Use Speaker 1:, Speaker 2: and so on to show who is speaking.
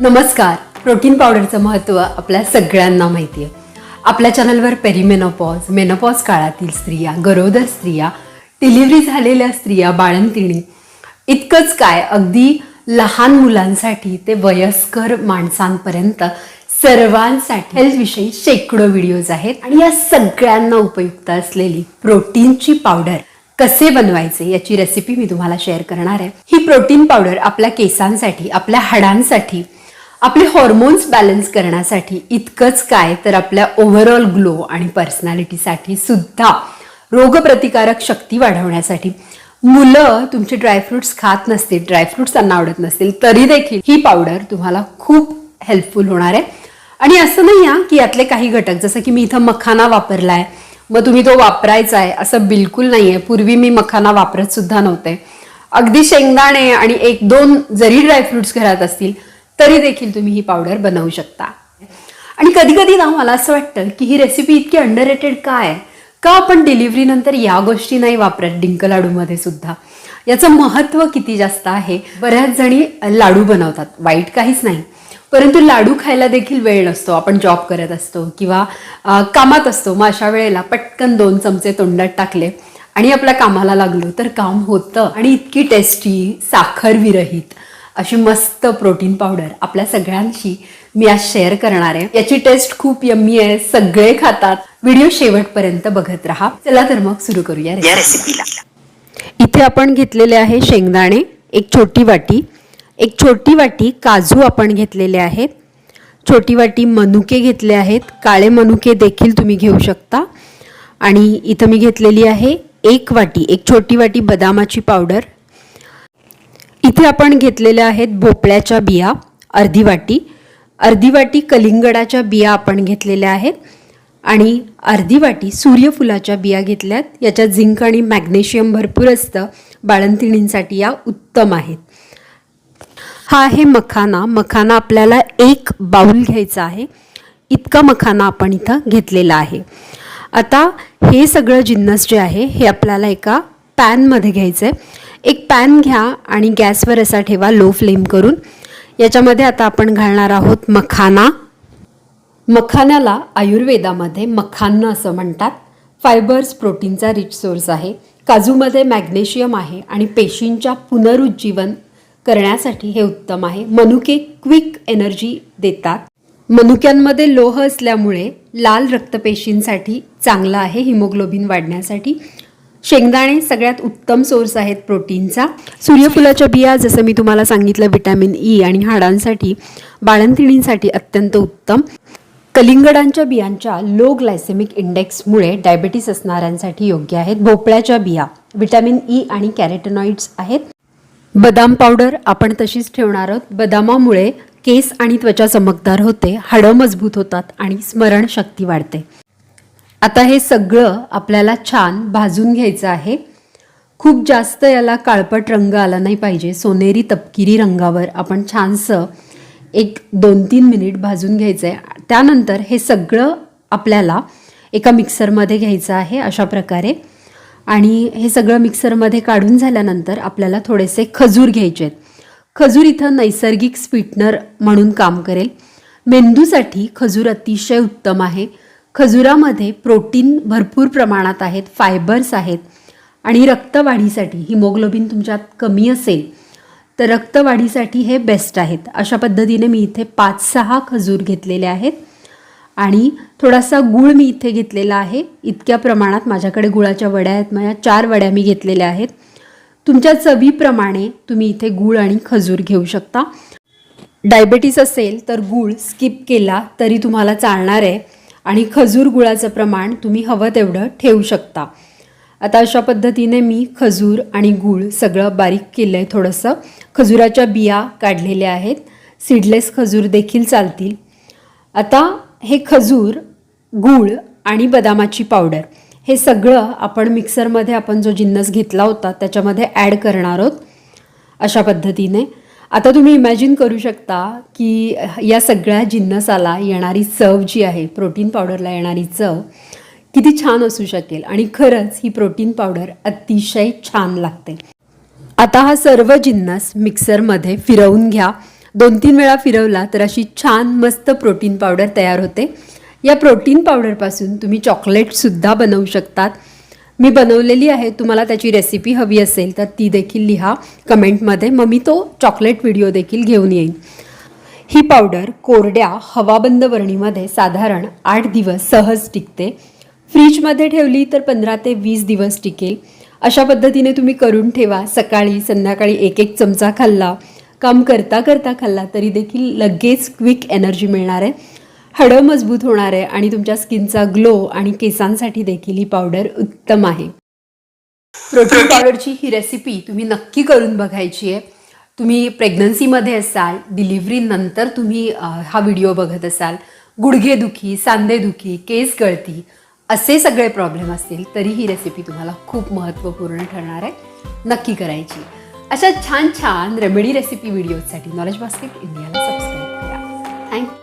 Speaker 1: नमस्कार. प्रोटीन पावडरचं महत्त्व आपल्या सगळ्यांना माहिती आहे. आपल्या चॅनलवर पेरिमेनोपॉज मेनोपॉज काळातील स्त्रिया गरोदर स्त्रिया डिलिव्हरी झालेल्या स्त्रिया बाळंतिणी इतकंच काय अगदी लहान मुलांसाठी ते वयस्कर माणसांपर्यंत सर्वांसाठी हेल्थविषयी शेकडो व्हिडिओज आहेत आणि या सगळ्यांना उपयुक्त असलेली प्रोटीनची पावडर कसे बनवायचे याची रेसिपी मी तुम्हाला शेअर करणार आहे. ही प्रोटीन पावडर आपल्या केसांसाठी आपल्या हाडांसाठी आपले हॉर्मोन्स बॅलन्स करण्यासाठी इतकंच काय तर आपल्या ओव्हरऑल ग्लो आणि पर्सनॅलिटीसाठी सुद्धा रोगप्रतिकारक शक्ती वाढवण्यासाठी. मुलं तुमचे ड्रायफ्रुट्स खात नसतील ड्रायफ्रुट्स त्यांना आवडत नसतील तरी देखील ही पावडर तुम्हाला खूप हेल्पफुल होणार आहे. आणि असं नाही आहे की यातले काही घटक जसं की मी इथं मखाना वापरलाय मग तुम्ही तो वापरायचा आहे असं बिलकुल नाही आहे पूर्वी मी मखाना वापरत सुद्धा नव्हते. अगदी शेंगदाणे आणि एक दोन जरी ड्रायफ्रुट्स घरात असतील तरी देखील तुम्ही ही पावडर बनवू शकता. आणि कधी कधी ना मला असं वाटतं की ही रेसिपी इतकी अंडररेटेड काय? का आहे का आपण डिलिव्हरी नंतर या गोष्टी नाही वापरत डिंक लाडूमध्ये सुद्धा? याचं महत्त्व किती जास्त आहे? बऱ्याच जणी लाडू बनवतात वाईट काहीच नाही. परंतु लाडू खायला देखील वेळ नसतो आपण जॉब करत असतो किंवा कामात असतो. मग अशा वेळेला पटकन दोन चमचे तोंडात टाकले आणि आपल्या कामाला लागलो तर काम होतं. आणि इतकी टेस्टी साखर विरहित. अशी मस्त प्रोटीन पावडर आपल्या सगळ्यांशी मी आज शेअर करणार आहे. याची टेस्ट खूप यम्मी आहे. सगळे खातात. व्हिडिओ शेवटपर्यंत बघत राहा. चला तर मग सुरू करूया
Speaker 2: या रेसिपीला
Speaker 1: इथे आपण घेतलेले आहे शेंगदाणे एक छोटी वाटी. एक छोटी वाटी काजू आपण घेतलेले आहेत. छोटी वाटी मनुके घेतले आहेत. काळे मनुके देखील तुम्ही घेऊ शकता. आणि इथं मी घेतलेली आहे एक वाटी एक छोटी वाटी बदामाची पावडर. इथे आपण घेतलेल्या आहेत भोपळ्याच्या बिया अर्धी वाटी अर्धी वाटी कलिंगडाच्या बिया आपण घेतलेल्या आहेत आणि अर्धी वाटी सूर्यफुलाच्या बिया घेतल्यात. याच्यात झिंक आणि मॅग्नेशियम भरपूर असतं. बाळंतिणींसाठी या उत्तम आहेत. हा आहे मखाना. मखाना आपल्याला एक बाऊल घ्यायचा आहे. इतका मखाना आपण इथं घेतलेला आहे. आता हे सगळं जिन्नस जे आहे हे आपल्याला एका पॅनमध्ये घ्यायचं आहे एक पॅन घ्या आणि गॅसवर असा ठेवा लो फ्लेम करून. याच्यामध्ये आता आपण घालणार आहोत मखाना. मखानाला आयुर्वेदामध्ये मखान्न असं म्हणतात. फायबर्स प्रोटीनचा रिच सोर्स आहे. काजूमध्ये मॅग्नेशियम आहे आणि पेशींच्या पुनरुज्जीवन करण्यासाठी हे उत्तम आहे. मनुके क्विक एनर्जी देतात. मनुक्यांमध्ये लोह असल्यामुळे लाल रक्तपेशींसाठी चांगलं आहे. हिमोग्लोबिन वाढण्यासाठी. शेंगदाणे सगळ्यात उत्तम सोर्स आहेत प्रोटीनचा. सूर्यफुलाच्या बिया जसं मी तुम्हाला सांगितलं विटॅमिन ई e आणि हाडांसाठी बाळंतिणींसाठी अत्यंत उत्तम. कलिंगडांच्या बियांच्या लो ग्लायसेमिक इंडेक्समुळे डायबेटीस असणाऱ्यांसाठी योग्य आहेत भोपळ्याच्या बिया. विटॅमिन ई e आणि कॅरेटनॉइड्स आहेत. बदाम पावडर आपण तशीच ठेवणार आहोत. बदामामुळे केस आणि त्वचा चमकदार होते हाडं मजबूत होतात आणि स्मरणशक्ती वाढते. आता हे सगळं आपल्याला छान भाजून घ्यायचं आहे. खूप जास्त याला काळपट रंग आला नाही पाहिजे. सोनेरी तपकिरी रंगावर आपण छानसं एक दोन तीन मिनिट भाजून घ्यायचं आहे त्यानंतर हे सगळं आपल्याला एका मिक्सरमध्ये घ्यायचं आहे अशा प्रकारे. आणि हे सगळं मिक्सरमध्ये काढून झाल्यानंतर आपल्याला थोडेसे खजूर घ्यायचे आहेत खजूर इथं नैसर्गिक स्वीटनर म्हणून काम करेल. मेंदूसाठी खजूर अतिशय उत्तम आहे. खजुरामध्ये प्रोटीन भरपूर प्रमाणात आहेत फायबर्स आहेत आणि रक्तवाढीसाठी हिमोग्लोबिन तुमच्यात कमी असेल तर रक्तवाढीसाठी हे बेस्ट आहेत. अशा पद्धतीने मी इथे पाच सहा खजूर घेतलेले आहेत आणि थोडासा गूळ मी इथे घेतलेला आहे. इतक्या प्रमाणात माझ्याकडे गुळाच्या वड्या आहेत माझ्या चार वड्या मी घेतलेल्या आहेत. तुमच्या चवीप्रमाणे तुम्ही इथे गूळ आणि खजूर घेऊ शकता. डायबेटीस असेल तर गूळ स्किप केला तरी तुम्हाला चालणार आहे. आणि खजूर गुळाचं प्रमाण तुम्ही हवं तेवढं ठेवू शकता. आता अशा पद्धतीने मी खजूर आणि गूळ सगळं बारीक केलं आहे थोडंसं. खजुराच्या बिया काढलेल्या आहेत. सीडलेस खजूर देखील चालतील. आता हे खजूर गूळ आणि बदामाची पावडर हे सगळं आपण मिक्सरमध्ये आपण जो जिन्नस घेतला होता त्याच्यामध्ये ॲड करणार आहोत अशा पद्धतीने. आता तुम्ही इमॅजिन करू शकता की या सगळ्या जिन्नसाला येणारी चव जी आहे प्रोटीन पावडरला येणारी चव किती छान असू शकेल. आणि खरंच ही प्रोटीन पावडर अतिशय छान लागते. आता हा सर्व जिन्नस मिक्सरमध्ये फिरवून घ्या. दोन तीन वेळा फिरवला तर अशी छान मस्त प्रोटीन पावडर तयार होते. या प्रोटीन पावडरपासून तुम्ही चॉकलेटसुद्धा बनवू शकतात. मी बनवलेली आहे तुम्हाला त्याची रेसिपी हवी असेल तर ती देखील लिहा कमेंटमध्ये. मग मी तो चॉकलेट व्हिडिओ देखील घेऊन येईन. ही पावडर कोरड्या हवाबंद वरणीमध्ये साधारण आठ दिवस सहज टिकते. फ्रीजमध्ये ठेवली तर पंधरा ते वीस दिवस टिकेल. अशा पद्धतीने तुम्ही करून ठेवा. सकाळी संध्याकाळी एक एक चमचा खाल्ला. काम करता करता खाल्ला तरी देखील लगेच क्विक एनर्जी मिळणार आहे. हाडं मजबूत होणार आहे आणि तुमच्या स्किनचा ग्लो आणि केसांसाठी देखील ही पावडर उत्तम आहे. प्रोटीन पावडरची ही रेसिपी तुम्ही नक्की करून बघायची आहे. तुम्ही प्रेग्नन्सीमध्ये असाल डिलिव्हरीनंतर तुम्ही हा व्हिडिओ बघत असाल. गुडघेदुखी सांधेदुखी केस गळती असे सगळे प्रॉब्लेम असतील तरी ही रेसिपी तुम्हाला खूप महत्त्वपूर्ण ठरणार आहे. नक्की करायची. अशा छान छान रेमेडी रेसिपी व्हिडिओजसाठी नॉलेज बास्केट इंडियाला सबस्क्राईब करा. Thank you